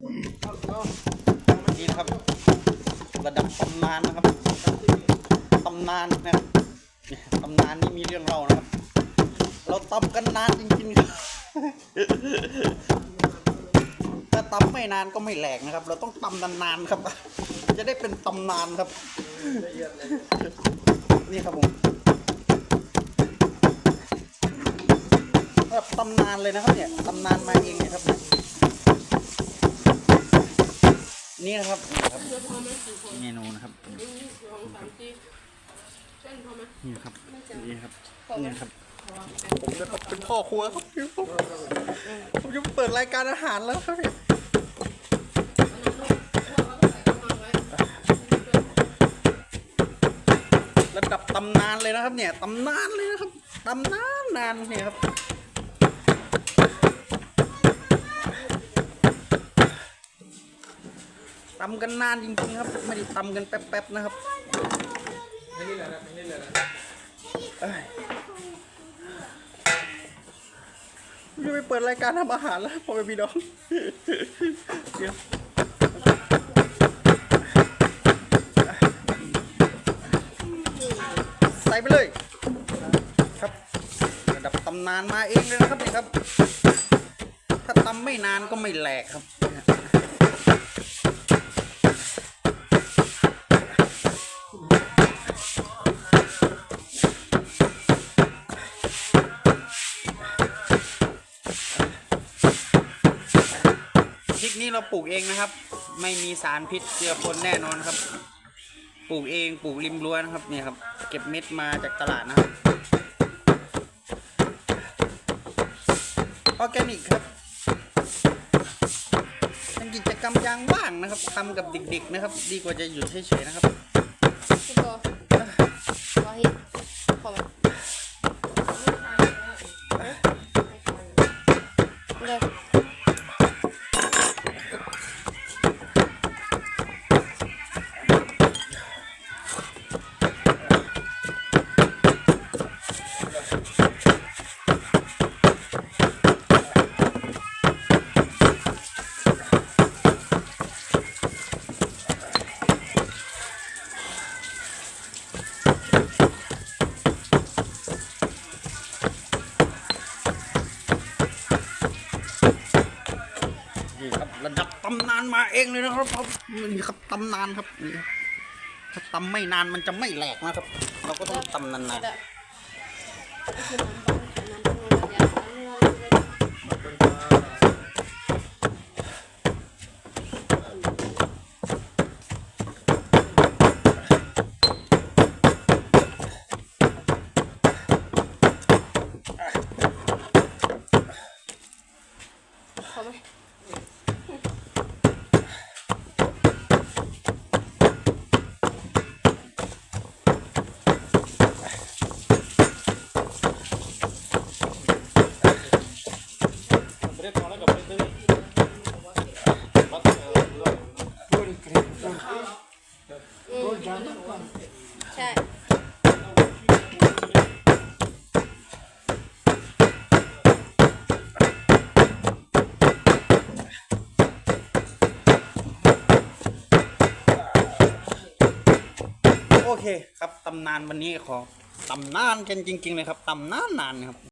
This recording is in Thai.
นี่ครับ ระดับตำนานนะครับตำนานนะครับเนี่ยตำนานนี่มีเรื่องเล่านะครับ เราตำกันนานจริงๆครับถ้าตำไม่นานก็ไม่แหลกนะครับ เราต้องตำนานๆครับ จะได้เป็นตำนานครับ นี่ครับผมแบบตำนานเลยนะครับเนี่ยตำนานมาเองเนี่ยครับเนี่นะครับนี่ครับเมนูนะครับหนึ่งสองสามสี่เส้นพอไหมนี่ครับนี่ครับพอไหมนี่ครับผมจะเป็นพ่อครัวครับผมผมจะเปิดรายการอาหารแล้วครับเนี่ยระดับตำนานเลยนะครับ เนี่ยตำนานเลยนะครับตำนานนานเนี่ยครับ ตำกันนานจริงๆครับ ไม่ได้ตำกันแป๊บๆนะครับเอ้ยจะไปเปิดรายการทำอาหารแล้วพ่อแม่พี่น้องเดี๋ยวใส่ไปเลย ครับระดับตำนานมาเองเลยนะครับนี่ครับ ถ้าตำไม่นานก็ไม่แหลกครับ พริกนี้เราปลูกเองนะครับ ไม่มีสารพิษเจือปนแน่นอนครับ ปลูกเองปลูกริมรั้วนะครับเนี่ยครับ เก็บเม็ดมาจากตลาดนะครับออแกนิกครับเป็นกิจกรรมยางว่างนะครับทำกับเด็กๆนะครับ ดีกว่าจะหยุดเฉยๆนะครับ พี่โตวาฮิตพอไหม เระดับตำนานมาเองเลยนะครับครับนี่ครับตำนานครับนี่ครับถ้าตำไม่นานมันจะไม่แหลกนะครับ เราก็ต้องตำนานๆด้นี่คือน้ำปังน้ำปังน้ำยาน้ำยา พอไหม ใช่โอเคครับตำนานวันนี้ขอตำนานกันจริง ๆ เลยครับตำนานนานครับ